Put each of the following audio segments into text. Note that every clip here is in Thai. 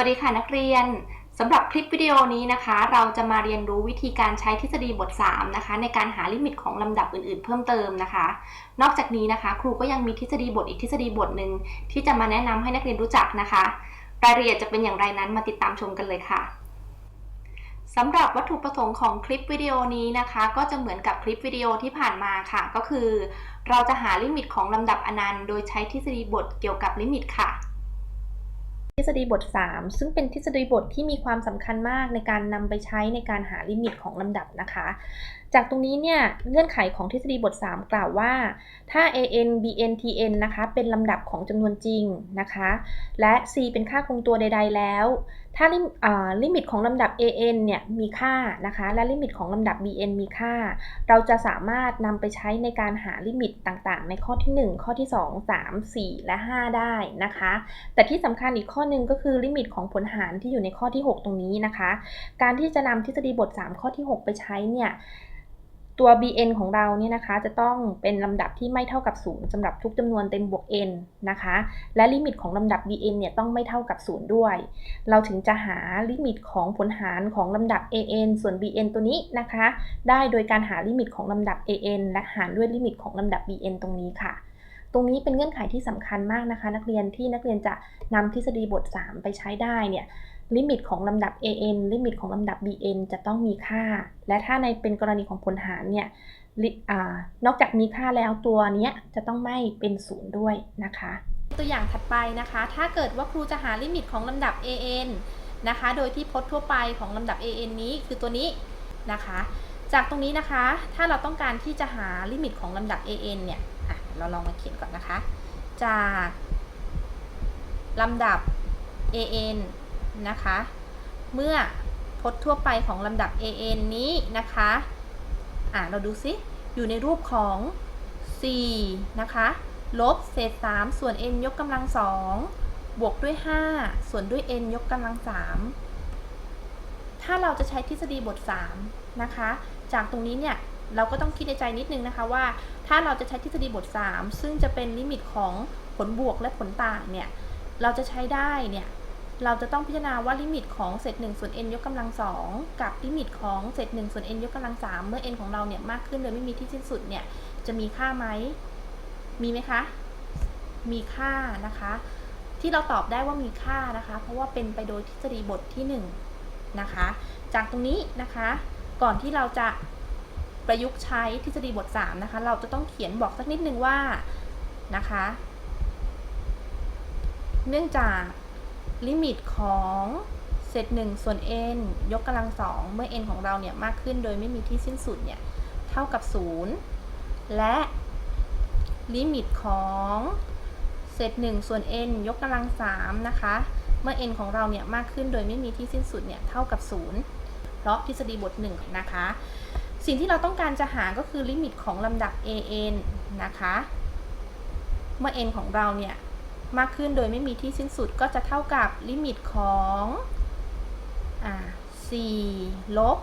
สวัสดีค่ะนักเรียนสำหรับคลิปวิดีโอนี้นะคะ เราจะมาเรียนรู้วิธีการใช้ทฤษฎีบท 3 นะคะ ในการหาลิมิตของลำดับอื่น ๆ เพิ่มเติมนะคะ นอกจากนี้นะคะ ครูก็ยังมีทฤษฎีบทอีกทฤษฎีบทหนึ่งที่จะมาแนะนำให้นักเรียนรู้จักนะคะ รายละเอียดจะเป็นอย่างไรนั้นมาติดตามชมกันเลยค่ะสำหรับวัตถุประสงค์ของคลิปวิดีโอนี้นะคะ ก็จะเหมือนกับคลิปวิดีโอที่ผ่านมาค่ะ ก็คือ เราจะหาลิมิตของลำดับอนันต์ โดยใช้ทฤษฎีบทเกี่ยวกับลิมิตค่ะ ทฤษฎีบท 3 ซึ่งเป็นทฤษฎีบทที่มีความสำคัญมากในการนำไปใช้ในการหาลิมิตของลำดับนะคะ จากตรงนี้เนี่ยเงื่อนไขของทฤษฎีบท 3 กล่าวว่า ถ้า an bn tn นะคะเป็นลำดับของจำนวนจริงนะคะ และ c เป็นค่าคงตัวใด ๆ แล้ว ถ้าลิมิตของลำดับ an เนี่ยมีค่านะคะและลิมิตของลำดับ bn มีค่า เราจะสามารถนำไปใช้ในการหาลิมิตต่างๆ ในข้อที่ 1 ข้อที่ 2 3 4 และ 5 ได้นะคะ แต่ที่สำคัญอีกข้อหนึ่งก็คือลิมิตของผลหารที่อยู่ในข้อที่ 6 ตรงนี้นะคะ การที่จะนำทฤษฎีบท 3 ข้อที่ 6 ไปใช้เนี่ย ตัว bn ของเราเนี่ยนะคะ จะต้องเป็นลำดับที่ไม่เท่ากับ0สำหรับทุกจำนวนเต็มบวก n นะคะ และลิมิตของลำดับ bn เนี่ยต้องไม่เท่ากับ0ด้วย เราถึงจะหาลิมิตของผลหารของลำดับ an ส่วน bn ตัวนี้นะคะ ได้โดยการหาลิมิตของลำดับ an และหารด้วยลิมิตของลำดับ bn ตรงนี้ค่ะ ตรงนี้เป็นเงื่อนไขที่สำคัญมากนะคะ นักเรียนที่นักเรียนจะนำทฤษฎีบท 3 ไปใช้ได้เนี่ย ลิมิตของลำดับ an ลิมิตของลำดับ bn จะต้องมีค่า และถ้าในเป็นกรณีของผลหารเนี่ยอนอกจากมีค่าแล้วตัวนี้จะต้องไม่เป็นศูนย์ด้วยนะคะ ตัวอย่างถัดไปนะคะ ถ้าเกิดว่าครูจะหาลิมิตของลำดับ an นะคะ โดยที่พจน์ทั่วไปของลำดับ an นี้คือตัวนี้นะคะ จากตรงนี้นะคะ ถ้าเราต้องการที่จะหาลิมิตของลำดับ an เนี่ยเราลองมาเขียนก่อนนะคะ จากลำดับ an นะคะ เมื่อพจน์ทั่วไปของลำดับ an นี้นะคะ อะเราดูซิ อยู่ในรูปของ 4 นะคะ ลบเศษ 3 ส่วน n ยกกำลัง 2 บวกด้วย 5 ส่วนด้วย n ยกกำลัง 3 ถ้าเราจะใช้ทฤษฎีบท 3 นะคะ จากตรงนี้เนี่ย เราก็ต้องคิดในใจนิดนึงนะคะว่า ถ้าเราจะใช้ทฤษฎีบท 3 ซึ่งจะเป็นลิมิตของผลบวกและผลต่างเนี่ย เราจะใช้ได้เนี่ย เราจะต้องพิจารณาว่าลิมิตของเศษ1ส่วน n ยกกำลัง2กับลิมิตของเศษ1ส่วน n ยกกำลัง3เมื่อ n ของเราเนี่ยมากขึ้นโดยไม่มีที่สิ้นสุดเนี่ยจะมีค่าไหมมีไหมคะ มีค่านะคะ ที่เราตอบได้ว่ามีค่านะคะ เพราะว่าเป็นไปโดยทฤษฎีบทที่1นะคะ จากตรงนี้นะคะ ก่อนที่เราจะประยุกต์ใช้ทฤษฎีบท3นะคะ เราจะต้องเขียนบอกสักนิดนึงว่านะคะ เนื่องจาก ลิมิตของเศษ1ส่วน n ยกกำลัง2เมื่อ n ของเราเนี่ยมากขึ้นโดยไม่มีที่สิ้นสุดเนี่ยเท่ากับ 0 และลิมิตของเศษ1ส่วน n ยกกำลัง3นะคะเมื่อ n ของเราเนี่ยมากขึ้นโดยไม่มีที่สิ้นสุดเนี่ยเท่ากับ 0 เพราะทฤษฎีบท1นะคะ สิ่งที่เราต้องการจะหาก็คือลิมิตของลำดับ an นะคะ เมื่อ n ของเราเนี่ย มากขึ้นโดยไม่มีที่สิ้นสุดก็จะเท่ากับลิมิตของอ่า4ลบ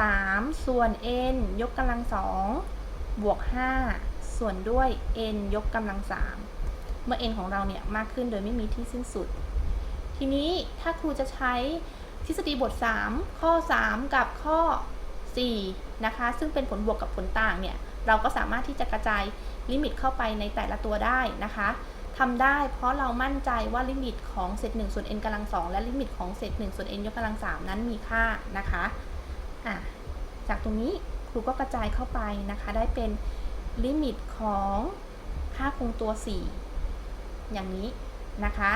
3 ส่วน n ยกกำลัง2บวก 5 ส่วนด้วย n ยกกำลัง3เมื่อ n ของเราเนี่ยมากขึ้นโดยไม่มีที่สิ้นสุด ทีนี้ถ้าครูจะใช้ทฤษฎีบท 3 ข้อ 3 กับข้อ 4 นะคะ ซึ่งเป็นผลบวกกับผลต่างเนี่ย เราก็สามารถที่จะกระจายลิมิตเข้าไปในแต่ละตัวได้นะคะ ทำได้เพราะเรามั่นใจว่าลิมิตของเศษ1ส่วน n กำลัง2และลิมิตของเศษ1ส่วน n ยกกำลัง3นั้นมีค่านะคะอะจากตรงนี้ครูก็กระจายเข้าไปนะคะ ได้เป็นลิมิตของค่าคงตัว 4 อย่างนี้นะคะ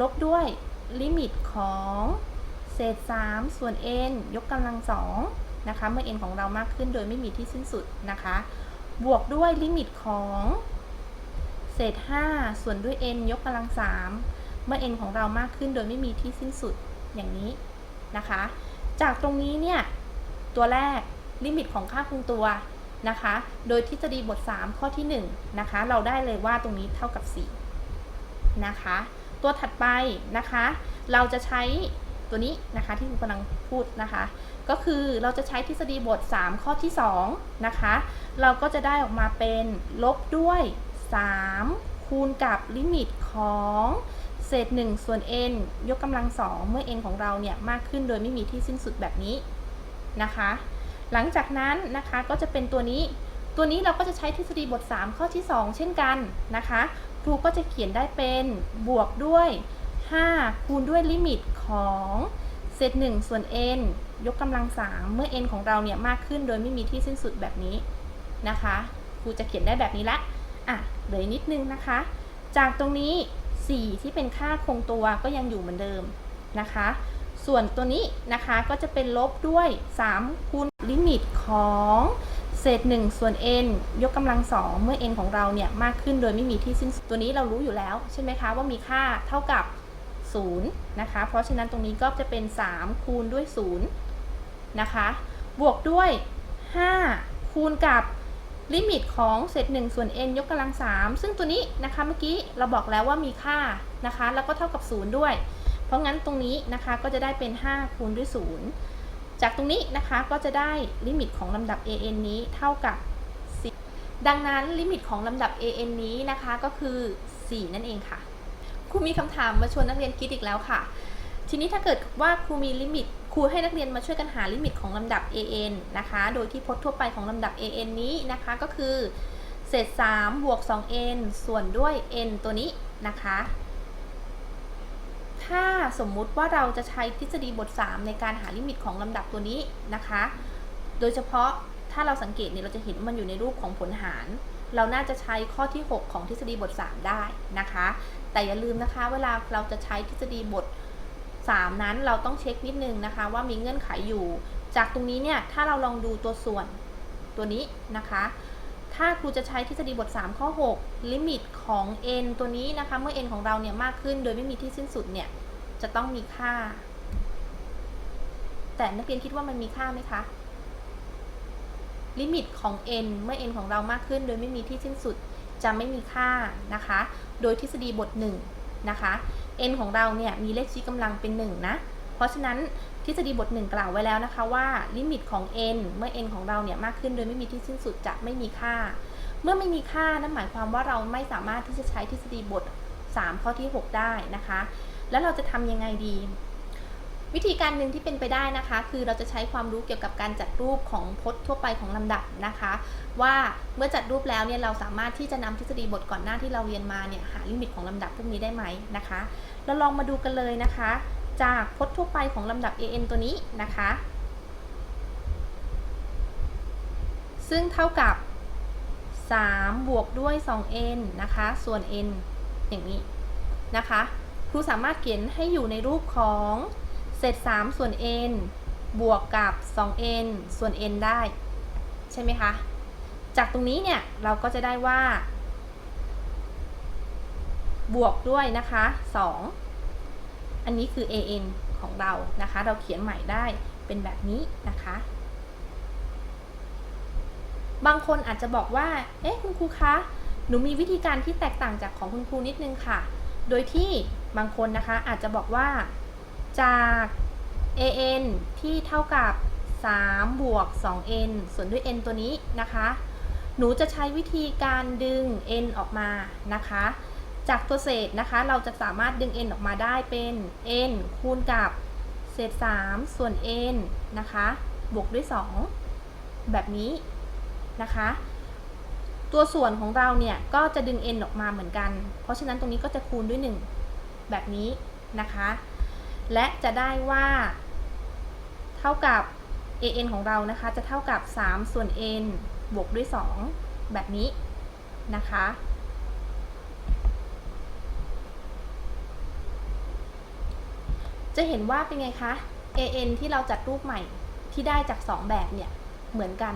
ลบด้วยลิมิตของเศษ 3 ส่วน n ยกกำลัง2นะคะ เมื่อ n ของเรามากขึ้นโดยไม่มีที่สิ้นสุดนะคะ บวกด้วยลิมิตของ เศษ 5 ส่วนด้วย n ยกกำลัง 3 เมื่อ n ของเรามากขึ้นโดยไม่มีที่สิ้นสุดอย่างนี้นะคะ จากตรงนี้เนี่ย ตัวแรกลิมิตของค่าคงตัวนะคะ โดยทฤษฎีบท 3 ข้อที่ 1 นะคะ เราได้เลยว่าตรงนี้เท่ากับ 4 นะคะ ตัวถัดไปนะคะ เราจะใช้ตัวนี้นะคะที่คุณกำลังพูดนะคะ ก็คือเราจะใช้ทฤษฎีบท 3 ข้อที่ 2 นะคะ เราก็จะได้ออกมาเป็นลบด้วย 3 คูณกับลิมิตของเศษ 1 ส่วน n ยกกำลังสองเมื่อ n ของเราเนี่ยมากขึ้นโดยไม่มีที่สิ้นสุดแบบนี้นะคะ หลังจากนั้นนะคะก็จะเป็นตัวนี้ ตัวนี้เราก็จะใช้ทฤษฎีบท 3 ข้อที่ 2 เช่นกันนะคะ ครูก็จะเขียนได้เป็นบวกด้วย 5 คูณด้วยลิมิตของเศษ 1 ส่วน n ยกกำลัง3เมื่อ n ของเราเนี่ยมากขึ้นโดยไม่มีที่สิ้นสุดแบบนี้นะคะ ครูจะเขียนได้แบบนี้ละ อะเหลือนิดนึงนะคะ จากตรงนี้ 4 ที่เป็นค่าคงตัวก็ยังอยู่เหมือนเดิมนะคะ ส่วนตัวนี้นะคะก็จะเป็นลบด้วย 3 คูณลิมิตของเศษ 1 ส่วน n ยกกำลัง 2 เมื่อ n ของเราเนี่ยมากขึ้นโดยไม่มีที่สิ้นสุดตัวนี้เรารู้อยู่แล้วใช่ไหมคะว่ามีค่าเท่ากับ 0 นะคะ เพราะฉะนั้นตรงนี้ก็จะเป็น 3 คูณด้วย 0 นะคะ บวกด้วย 5 คูณกับ ลิมิตของเศษ1ส่วน n ยกกำลัง 3 ซึ่งตัวนี้นะคะเมื่อกี้เราบอกแล้วว่ามีค่านะคะ แล้วก็เท่ากับ 0 ด้วย เพราะงั้นตรงนี้นะคะก็จะได้เป็น 5 คูณด้วย 0 จากตรงนี้นะคะก็จะได้ลิมิตของลำดับ an นี้เท่ากับ4ดังนั้นลิมิตของลำดับ an นี้นะคะก็คือ 4 นั่นเองค่ะครูมีคำถามมาชวนนักเรียนคิดอีกแล้วค่ะ ทีนี้ถ้าเกิดว่าครูมีลิมิต รูให้นักเรียนมาช่วยกันหาลิมิตของลำดับ an นะคะ โดยที่พจน์ทั่วไปของลำดับ an นี้นะคะก็คือ เศษ 3 บวก 2n ส่วนด้วย n ตัวนี้นะคะ ถ้าสมมุติว่าเราจะใช้ทฤษฎีบท 3 ในการหาลิมิตของลำดับตัวนี้นะคะ โดยเฉพาะถ้าเราสังเกตเนี่ยเราจะเห็นว่ามันอยู่ในรูปของผลหาร เราน่าจะใช้ข้อที่ 6 ของทฤษฎีบท 3 ได้นะคะ แต่อย่าลืมนะคะ เวลาเราจะใช้ทฤษฎีบท3 นั้นเราต้องเช็คนิดนึงนะคะ ว่ามีเงื่อนไขอยู่ จากตรงนี้เนี่ยถ้าเราลองดูตัวส่วนตัวนี้นะคะ ถ้าครูจะใช้ทฤษฎีบท 3 ข้อ 6 ลิมิตของ n ตัวนี้นะคะ เมื่อ n ของเราเนี่ยมากขึ้นโดยไม่มีที่สิ้นสุดเนี่ยจะต้องมีค่า แต่นักเรียนคิดว่ามันมีค่าไหมคะ ลิมิตของ n เมื่อ n ของเรามากขึ้น โดยไม่มีที่สิ้นสุดจะไม่มีค่านะคะ โดยทฤษฎีบท 1 นะคะ n ของเราเนี่ยมีเลขชี้กำลังเป็น1นะ เพราะฉะนั้นทฤษฎีบท1กล่าวไว้แล้วนะคะว่าลิมิตของ n เมื่อ n ของเราเนี่ยมากขึ้นโดยไม่มีที่สิ้นสุดจะไม่มีค่า เมื่อไม่มีค่านั่นหมายความว่าเราไม่สามารถที่จะใช้ทฤษฎีบท 3 ข้อที่ 6 ได้นะคะ แล้วเราจะทำยังไงดี วิธีการหนึ่งที่เป็นไปได้นะคะ คือเราจะใช้ความรู้เกี่ยวกับการจัดรูปของพจน์ทั่วไปของลำดับนะคะ ว่าเมื่อจัดรูปแล้วเนี่ยเราสามารถที่จะนำทฤษฎีบทก่อนหน้าที่เราเรียนมาเนี่ยหาลิมิตของลำดับพวกนี้ได้ไหมนะคะ เราลองมาดูกันเลยนะคะ จากพจน์ทั่วไปของลำดับ an ตัวนี้นะคะ ซึ่งเท่ากับ 3 บวกด้วย 2n นะคะ ส่วน n อย่างนี้นะคะ ครูสามารถเขียนให้อยู่ในรูปของ เศษ 3 ส่วน n บวกกับ 2n ส่วน n ได้ ใช่ไหมคะ จากตรงนี้เนี่ย เราก็จะได้ว่า บวกด้วยนะคะ 2 อันนี้คือ an ของเรานะคะ เราเขียนใหม่ได้เป็นแบบนี้นะคะ บางคนอาจจะบอกว่า เอ๊ะคุณครูคะ หนูมีวิธีการที่แตกต่างจากของคุณครูนิดนึงค่ะ โดยที่บางคนนะคะอาจจะบอกว่า จาก an ที่เท่ากับ 3 บวก 2n ส่วนด้วย n ตัวนี้นะคะ หนูจะใช้วิธีการดึง n ออกมานะคะ จากตัวเศษนะคะ เราจะสามารถดึง n ออกมาได้เป็น n คูณกับเศษ 3 ส่วน n นะคะ บวกด้วย 2 แบบนี้นะคะ ตัวส่วนของเราเนี่ย ก็จะดึง n ออกมาเหมือนกัน เพราะฉะนั้นตรงนี้ก็จะคูณด้วย 1 แบบนี้นะคะ และจะได้ว่า เท่ากับ an ของเรานะคะ จะเท่ากับ 3 ส่วน n บวกด้วย 2 แบบนี้นะคะ จะเห็นว่าเป็นไงคะ an ที่เราจัดรูปใหม่ที่ได้จาก 2 แบบเนี่ย เหมือนกัน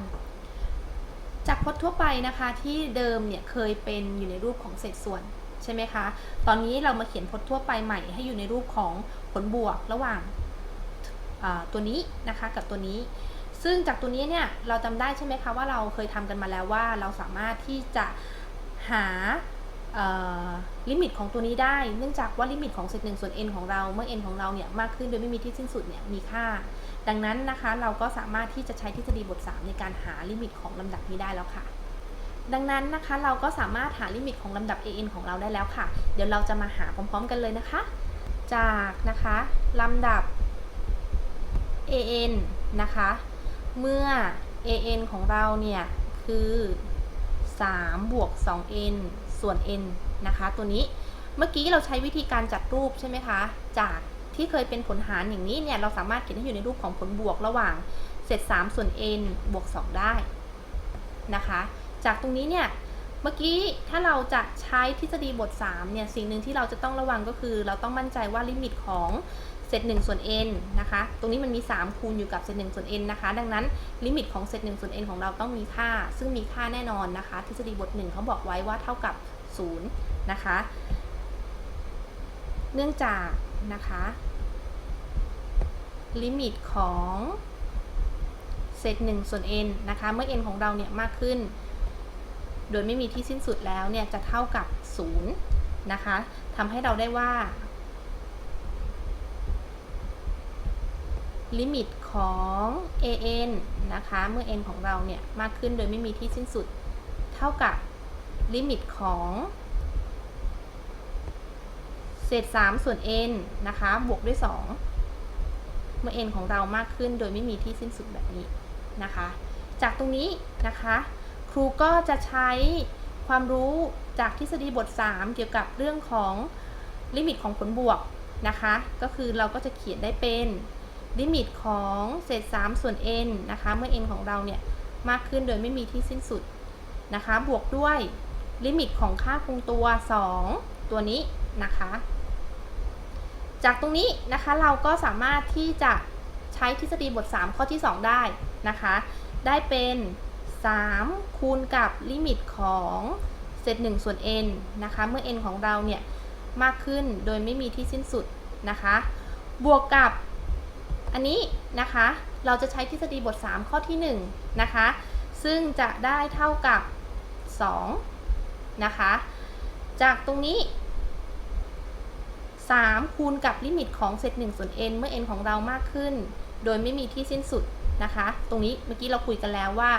จากพจน์ทั่วไปนะคะที่เดิมเนี่ยเคยเป็นอยู่ในรูปของเศษส่วน ใช่ไหมคะ ตอนนี้เรามาเขียนพจน์ทั่วไปใหม่ให้อยู่ในรูปของผลบวกระหว่างตัวนี้นะคะกับตัวนี้ ซึ่งจากตัวนี้เนี่ยเราจำได้ใช่ไหมคะว่าเราเคยทำกันมาแล้วว่าเราสามารถที่จะหาลิมิตของตัวนี้ได้ เนื่องจากว่าลิมิตของเศษหนึ่งส่วน n ของเราเมื่อ n ของเราเนี่ยมากขึ้นโดยไม่มีที่สิ้นสุดเนี่ยมีค่า ดังนั้นนะคะเราก็สามารถที่จะใช้ทฤษฎีบท 3 ในการหาลิมิตของลำดับนี้ได้แล้วค่ะ ดังนั้นนะคะเราก็สามารถหาลิมิตของลำดับ an ของเราได้แล้วค่ะ เดี๋ยวเราจะมาหาพร้อมๆกันเลยนะคะ จากนะคะลำดับ an นะคะ เมื่อ an ของเราเนี่ยคือ3บวก 2n ส่วน n นะคะ ตัวนี้เมื่อกี้เราใช้วิธีการจัดรูปใช่ไหมคะ จากที่เคยเป็นผลหารอย่างนี้เนี่ยเราสามารถเขียนให้อยู่ในรูปของผลบวกระหว่างเศษ3ส่วน n บวก 2 ได้นะคะ จากตรงนี้เนี่ยเมื่อกี้ถ้าเราจะใช้ทฤษฎีบท3เนี่ยสิ่งหนึ่งที่เราจะต้องระวังก็คือ เราต้องมั่นใจว่าลิมิตของเศษ1ส่วน n นะคะ ตรงนี้มันมี 3 คูณอยู่กับเศษ1ส่วน n นะคะ ดังนั้นลิมิตของเศษ1ส่วน n ของเราต้องมีค่า ซึ่งมีค่าแน่นอนนะคะ ทฤษฎีบท1เขาบอกไว้ว่าเท่ากับ 0 นะคะ เนื่องจากนะคะลิมิตของเศษ1ส่วน n นะคะ เมื่อ n ของเราเนี่ยมากขึ้น โดยไม่มีที่สิ้นสุดแล้วเนี่ยจะเท่ากับ0นะคะทำให้เราได้ว่า ลิมิตของ an นะคะ เมื่อ n ของเราเนี่ยมากขึ้นโดยไม่มีที่สิ้นสุด เท่ากับลิมิตของเศษ3ส่วน n นะคะ บวกด้วย 2 เมื่อ n ของเรามากขึ้นโดยไม่มีที่สิ้นสุดแบบนี้นะคะ จากตรงนี้นะคะ ครูก็จะใช้ความรู้จากทฤษฎีบท 3 เกี่ยวกับเรื่องของลิมิตของผลบวกนะคะ ก็คือเราก็จะเขียนได้เป็นลิมิตของเศษ 3 ส่วน n นะคะ เมื่อ n ของเราเนี่ยมากขึ้นโดยไม่มีที่สิ้นสุดนะคะ บวกด้วยลิมิตของค่าคงตัว 2 ตัวนี้นะคะ จากตรงนี้นะคะเราก็สามารถที่จะใช้ทฤษฎีบท 3 ข้อที่ 2 ได้นะคะ ได้เป็น 3 คูณกับลิมิตของเศษ1ส่วน n นะคะ เมื่อ n ของเราเนี่ยมากขึ้นโดยไม่มีที่สิ้นสุดนะคะ บวกกับอันนี้นะคะ เราจะใช้ทฤษฎีบท 3 ข้อที่ 1 นะคะ ซึ่งจะได้เท่ากับ 2 นะคะ จากตรงนี้ 3 คูณกับลิมิตของเศษ1ส่วน n เมื่อ n ของเรามากขึ้น โดยไม่มีที่สิ้นสุดนะคะ ตรงนี้เมื่อกี้เราคุยกันแล้วว่า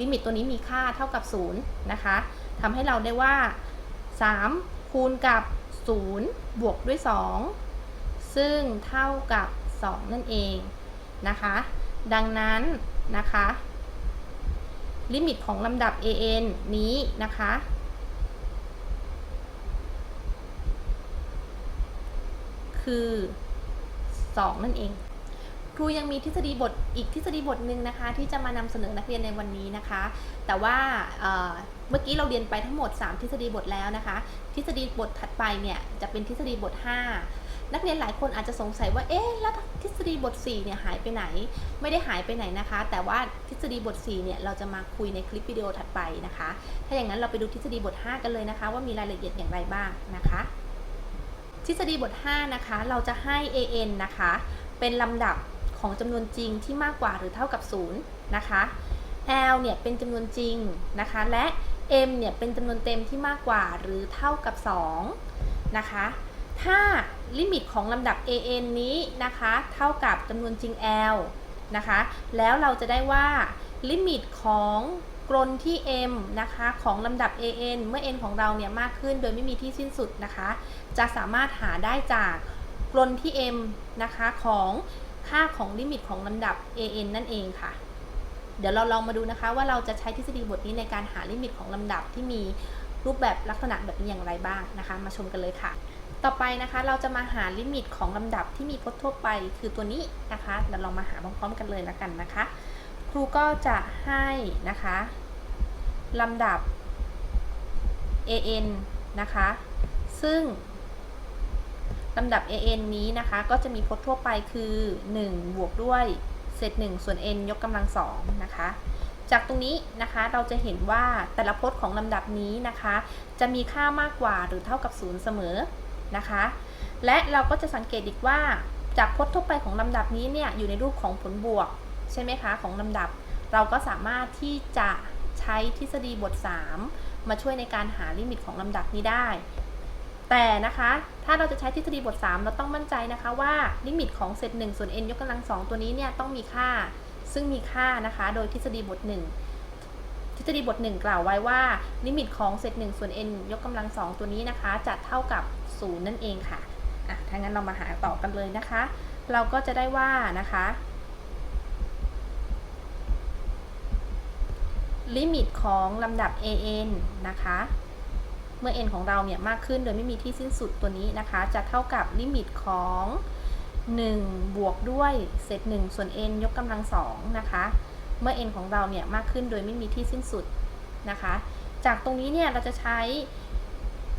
ลิมิตตัวนี้มีค่าเท่ากับ 0 นะคะทำให้เราได้ว่า 3 คูณกับ 0 บวกด้วย 2 ซึ่งเท่ากับ 2 นั่นเองนะคะ ดังนั้นนะคะ ลิมิตของลำดับ an นี้นะคะคือ 2 นั่นเอง รูยังมีทฤษฎีบทอีกทฤษฎีบทหนึ่งนะคะ ที่จะมานำเสนอนักเรียนในวันนี้นะคะ แต่ว่าเเมื่อกี้เราเรียนไปทั้งหมด 3 ทฤษฎีบทแล้วนะคะ ทฤษฎีบทถัดไปเนี่ยจะเป็นทฤษฎีบท 5 นักเรียนหลายคนอาจจะสงสัยว่าเอ๊ะแล้วทฤษฎีบท4เนี่ยหายไปไหน ไม่ได้หายไปไหนนะคะ แต่ว่าทฤษฎีบท4เนี่ยเราจะมาคุยในคลิปวิดีโอถัดไปนะคะ ถ้าอย่างนั้นเราไปดูทฤษฎีบท 5 กันเลยนะคะ ว่ามีรายละเอียดอย่างไรบ้างนะคะ ทฤษฎีบท 5 นะคะ เราจะให้ an นะคะ เป็นลำดับ ของจำนวนจริงที่มากกว่าหรือเท่ากับ 0 นะคะ l เนี่ยเป็นจำนวนจริงนะคะ และ m เนี่ยเป็นจำนวนเต็มที่มากกว่าหรือเท่ากับ 2 นะคะ ถ้าลิมิตของลำดับ an นี้นะคะ เท่ากับจำนวนจริง l นะคะ แล้วเราจะได้ว่าลิมิตของกลนที่ m นะคะของลำดับ an เมื่อ n ของเราเนี่ยมากขึ้นโดยไม่มีที่สิ้นสุดนะคะ จะสามารถหาได้จากกลนที่ m นะคะของ ค่าของลิมิตของลำดับ an นั่นเองค่ะ เดี๋ยวเราลองมาดูนะคะ ว่าเราจะใช้ทฤษฎีบทนี้ในการหาลิมิตของลำดับที่มีรูปแบบลักษณะแบบนี้อย่างไรบ้างนะคะ มาชมกันเลยค่ะ ต่อไปนะคะเราจะมาหาลิมิตของลำดับที่มีพจน์ทั่วไป คือตัวนี้นะคะเดี๋ยวเรามาหาพร้อมๆกันเลยแล้วกันนะคะ ครูก็จะให้นะคะลำดับ an นะคะ ซึ่ง ลำดับ an นี้นะคะ ก็จะมีพจน์ทั่วไปคือ 1 บวกด้วยเศษ1ส่วน n ยกกำลังสองนะคะ จากตรงนี้นะคะเราจะเห็นว่าแต่ละพจน์ของลำดับนี้นะคะ จะมีค่ามากกว่าหรือเท่ากับ 0 เสมอนะคะ และเราก็จะสังเกตอีกว่า จากพจน์ทั่วไปของลำดับนี้เนี่ยอยู่ในรูปของผลบวก ใช่ไหมคะของลำดับ เราก็สามารถที่จะใช้ทฤษฎีบท 3 มาช่วยในการหาลิมิตของลำดับนี้ได้ แต่นะคะ ถ้าเราจะใช้ทฤษฎีบท 3 เราต้องมั่นใจนะคะว่าลิมิตของเศษ1ส่วน n ยกกำลัง 2 ตัวนี้เนี่ยต้องมีค่า ซึ่งมีค่านะคะ โดยทฤษฎีบท 1 ทฤษฎีบท 1 กล่าวไว้ว่า ลิมิตของเศษ1ส่วน n ยกกำลัง 2 ตัวนี้นะคะ จะเท่ากับ 0 นั่นเองค่ะอะถ้างั้นเรามาหาต่อกันเลยนะคะ เราก็จะได้ว่านะคะลิมิตของลำดับ an นะคะ เมื่อ n ของเราเนี่ยมากขึ้นโดยไม่มีที่สิ้นสุดตัวนี้นะคะ จะเท่ากับลิมิตของ 1 บวกด้วยเศษ1ส่วน n ยกกำลัง2นะคะ เมื่อ n ของเราเนี่ยมากขึ้นโดยไม่มีที่สิ้นสุดนะคะ จากตรงนี้เนี่ยเราจะใช้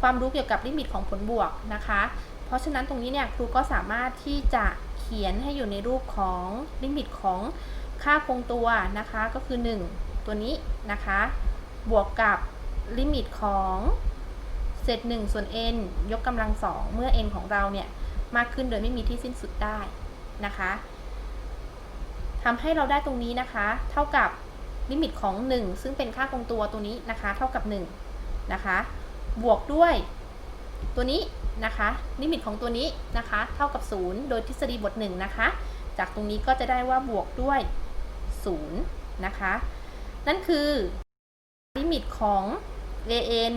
ความรู้เกี่ยวกับลิมิตของผลบวกนะคะ เพราะฉะนั้นตรงนี้เนี่ยครูก็สามารถที่จะเขียนให้อยู่ในรูปของลิมิตของค่าคงตัวนะคะก็คือ 1 ตัวนี้นะคะ บวกกับลิมิตของ เศษ1ส่วน n ยกกำลัง2เมื่อ n ของเราเนี่ยมากขึ้นโดยไม่มีที่สิ้นสุดได้นะคะทำให้เราได้ตรงนี้นะคะ เท่ากับลิมิตของ 1 ซึ่งเป็นค่าคงตัวตัวนี้นะคะ เท่ากับ1นะคะ บวกด้วยตัวนี้นะคะลิมิตของตัวนี้นะคะ เท่ากับ 0 โดยทฤษฎีบท1นะคะ จากตรงนี้ก็จะได้ว่าบวกด้วย0นะคะ นั่นคือลิมิตของ an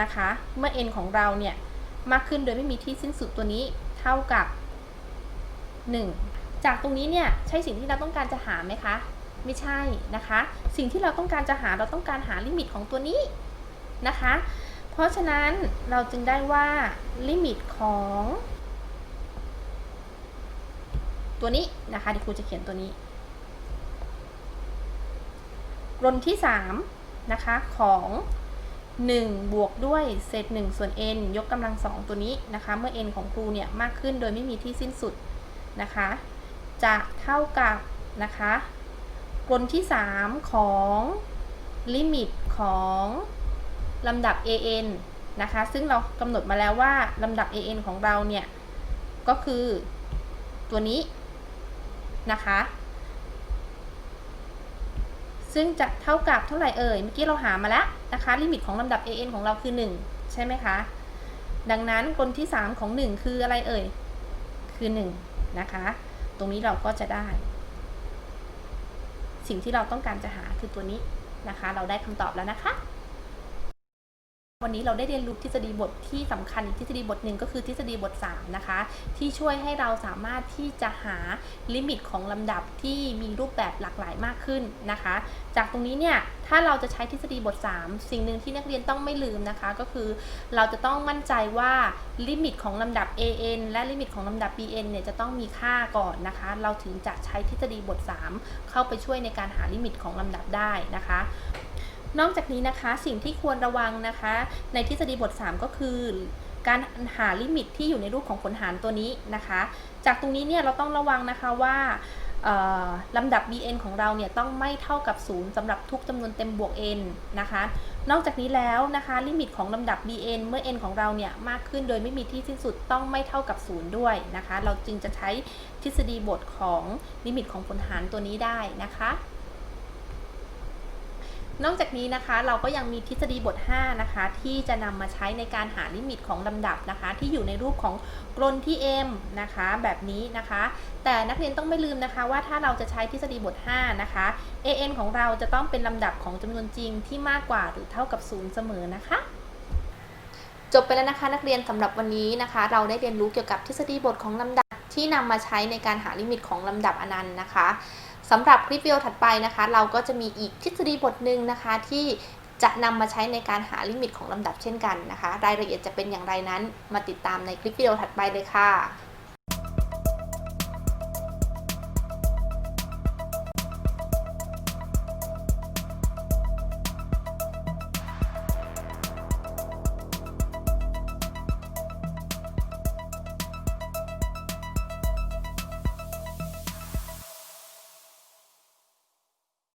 นะคะ เมื่อ n ของเราเนี่ยมากขึ้นโดยไม่มีที่สิ้นสุดตัวนี้เท่ากับ 1 จากตรงนี้เนี่ยใช่สิ่งที่เราต้องการจะหาไหมคะ ไม่ใช่นะคะ สิ่งที่เราต้องการจะหาเราต้องการหาลิมิตของตัวนี้นะคะ เพราะฉะนั้นเราจึงได้ว่าลิมิตของตัวนี้นะคะเดี๋ยวครูจะเขียนตัวนี้รนที่3นะคะของ 1 บวกด้วยเศษ1ส่วน n ยกกำลัง2ตัวนี้นะคะ เมื่อ n ของครูเนี่ยมากขึ้นโดยไม่มีที่สิ้นสุดนะคะ จะเท่ากับนะคะกลนที่ 3 ของลิมิตของลำดับ an นะคะ ซึ่งเรากำหนดมาแล้วว่าลำดับ an ของเราเนี่ย ก็คือตัวนี้นะคะ ซึ่งจะเท่ากับเท่าไหร่เอ่ย เมื่อกี้เราหามาแล้วนะคะ ลิมิตของลำดับ an ของเราคือ 1 ใช่ไหมคะ ดังนั้นกลที่ 3 ของ 1 คืออะไรเอ่ย คือ 1 นะคะ ตรงนี้เราก็จะได้ สิ่งที่เราต้องการจะหาคือตัวนี้นะคะ เราได้คำตอบแล้วนะคะ วันนี้เราได้เรียนรู้ทฤษฎีบทที่สำคัญอีกทฤษฎีบทหนึ่งก็คือทฤษฎีบท 3 นะคะ ที่ช่วยให้เราสามารถที่จะหาลิมิตของลำดับที่มีรูปแบบหลากหลายมากขึ้นนะคะ จากตรงนี้เนี่ยถ้าเราจะใช้ทฤษฎีบท 3 สิ่งหนึ่งที่นักเรียนต้องไม่ลืมนะคะ ก็คือเราจะต้องมั่นใจว่าลิมิตของลำดับ an และลิมิตของลำดับ bn เนี่ยจะต้องมีค่าก่อนนะคะ เราถึงจะใช้ทฤษฎีบท 3 เข้าไปช่วยในการหาลิมิตของลำดับได้นะคะ นอกจากนี้นะคะสิ่งที่ควรระวังนะคะ ในทฤษฎีบท 3 ก็คือ การหาลิมิตที่อยู่ในรูปของผลหารตัวนี้นะคะ จากตรงนี้เนี่ยเราต้องระวังนะคะว่าลำดับ bn ของเราเนี่ยต้องไม่เท่ากับ 0สำหรับทุกจำนวนเต็มบวก n นะคะ นอกจากนี้แล้วนะคะลิมิตของลำดับ bn เมื่อ n ของเราเนี่ยมากขึ้นโดยไม่มีที่สิ้นสุดต้องไม่เท่ากับ 0 ด้วยนะคะ เราจึงจะใช้ทฤษฎีบทของลิมิตของผลหารตัวนี้ได้นะคะ นอกจากนี้นะคะเราก็ยังมีทฤษฎีบท 5 นะคะ ที่จะนำมาใช้ในการหาลิมิตของลำดับนะคะ ที่อยู่ในรูปของกลนที่ m นะคะ แบบนี้นะคะ แต่นักเรียนต้องไม่ลืมนะคะว่าถ้าเราจะใช้ทฤษฎีบท 5 นะคะ an ของเราจะต้องเป็นลำดับของจำนวนจริงที่มากกว่าหรือเท่ากับ 0 เสมอนะคะจบไปแล้วนะคะนักเรียนสำหรับวันนี้นะคะ เราได้เรียนรู้เกี่ยวกับทฤษฎีบทของลำดับที่นำมาใช้ในการหาลิมิตของลำดับอนันต์นะคะ สำหรับคลิปวิดีโอถัดไปนะคะ เราก็จะมีอีกทฤษฎีบทหนึ่งนะคะที่จะนำมาใช้ในการหาลิมิตของลำดับเช่นกันนะคะ รายละเอียดจะเป็นอย่างไรนั้น มาติดตามในคลิปวิดีโอถัดไปเลยค่ะ